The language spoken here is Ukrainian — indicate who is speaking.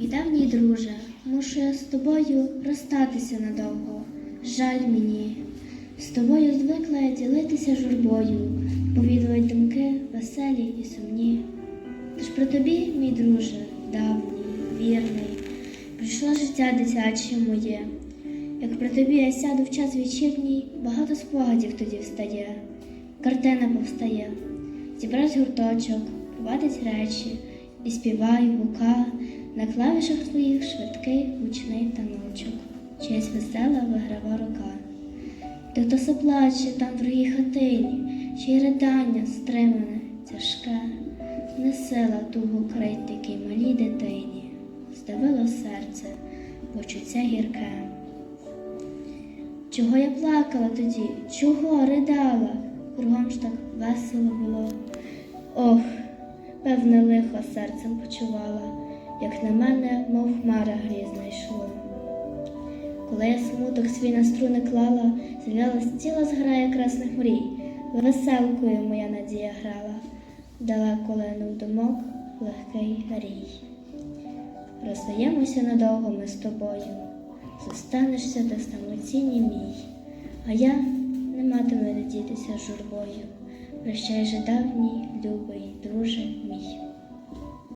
Speaker 1: Мій давній друже, мушу я з тобою розстатися надовго. Жаль мені. З тобою звикла я ділитися журбою, повідувати думки веселі і сумні. Тож про тобі, мій друже, давній, вірний, прийшло життя дитяче моє. Як при тобі я сяду в час вечірній, багато спогадів тоді встає, картина повстає, зібрать гурточок, повадить речі, і співаю гука на клавішах твоїх швидкий гучний таночок, чиясь весела виграва рука. Та хто се плаче там в другій хатині, чиє ридання стримане, тяжке, не сила тугу крить такій малій дитині, здавило серце, почуття гірке. Чого я плакала тоді, чого ридала? Кругом ж так весело було. Ох, певне лихо серцем почувала, як на мене, мов хмара грізна йшло. Коли я смуток свій на струни клала, з'являлась ціла зграя красних мрій, веселкою моя надія грала, далеко линув думок легкий рій. Розстаємося надовго ми з тобою, зостанешся ти самоцінні мій, а я не матиму радітися журбою. Прощай же давній, любий, друже мій.